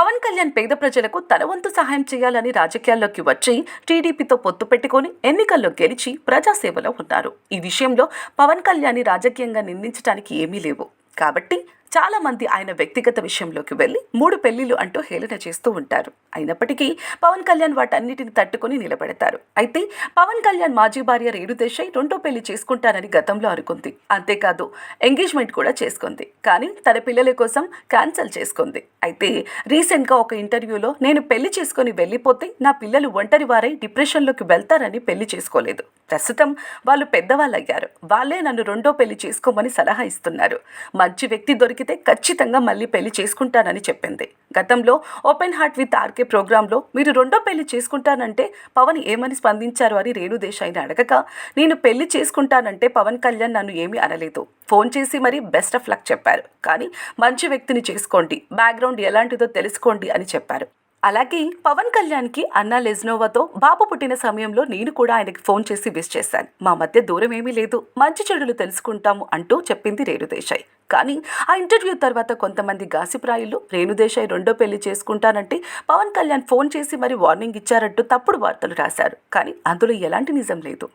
పవన్ కళ్యాణ్ పేద ప్రజలకు తన వంతు సహాయం చేయాలని రాజకీయాల్లోకి వచ్చి టీడీపీతో పొత్తు పెట్టుకొని ఎన్నికల్లో గెలిచి ప్రజాసేవలో ఉన్నారు. ఈ విషయంలో పవన్ కళ్యాణ్ని రాజకీయంగా నిందించడానికి ఏమీ లేవు. కాబట్టి చాలా మంది ఆయన వ్యక్తిగత విషయంలోకి వెళ్ళి మూడు పెళ్ళిలు అంటూ హేళన చేస్తూ ఉంటారు. అయినప్పటికీ పవన్ కళ్యాణ్ వాటన్నిటిని తట్టుకుని నిలబెడతారు. అయితే పవన్ కళ్యాణ్ మాజీ భార్య రేణుదేశాయ్ రెండో పెళ్ళి చేసుకుంటానని గతంలో అనుకుంది. అంతేకాదు ఎంగేజ్మెంట్ కూడా చేసుకుంది. కానీ తన పిల్లల కోసం క్యాన్సిల్ చేసుకుంది. అయితే రీసెంట్గా ఒక ఇంటర్వ్యూలో నేను పెళ్ళి చేసుకొని వెళ్ళిపోతే నా పిల్లలు ఒంటరి వారై డిప్రెషన్లోకి వెళ్తారని పెళ్ళి చేసుకోలేదు. ప్రస్తుతం వాళ్ళు పెద్దవాళ్ళు అయ్యారు వాళ్ళే నన్ను రెండో పెళ్ళి చేసుకోమని సలహా ఇస్తున్నారు. మంచి వ్యక్తి దొరికి దొరికితే ఖచ్చితంగా మళ్ళీ పెళ్ళి చేసుకుంటానని చెప్పింది. గతంలో ఓపెన్ హార్ట్ విత్ ఆర్కే ప్రోగ్రాంలో మీరు రెండో పెళ్ళి చేసుకుంటానంటే పవన్ ఏమని స్పందించారు అని రేణు దేశాయిని అడగక నేను పెళ్ళి చేసుకుంటానంటే పవన్ కళ్యాణ్ నన్ను ఏమీ అనలేదు. ఫోన్ చేసి మరీ బెస్ట్ ఆఫ్ లక్ చెప్పారు. కానీ మంచి వ్యక్తిని చేసుకోండి. బ్యాక్గ్రౌండ్ ఎలాంటిదో తెలుసుకోండి అని చెప్పారు. అలాగే పవన్ కళ్యాణ్కి అన్నా లెజ్నోవాతో బాబు పుట్టిన సమయంలో నేను కూడా ఆయనకి ఫోన్ చేసి విష్ చేశాను. మా మధ్య దూరం ఏమీ లేదు. మంచి చెడులు తెలుసుకుంటాము అంటూ చెప్పింది రేణుదేశాయ్ కానీ ఆ ఇంటర్వ్యూ తర్వాత కొంతమంది గాసిప్రాయులు రేణుదేశాయ్ రెండో పెళ్ళి చేసుకుంటానంటే పవన్ కళ్యాణ్ ఫోన్ చేసి మరి వార్నింగ్ ఇచ్చారంటూ తప్పుడు వార్తలు రాశారు. కానీ అందులో ఎలాంటి నిజం లేదు.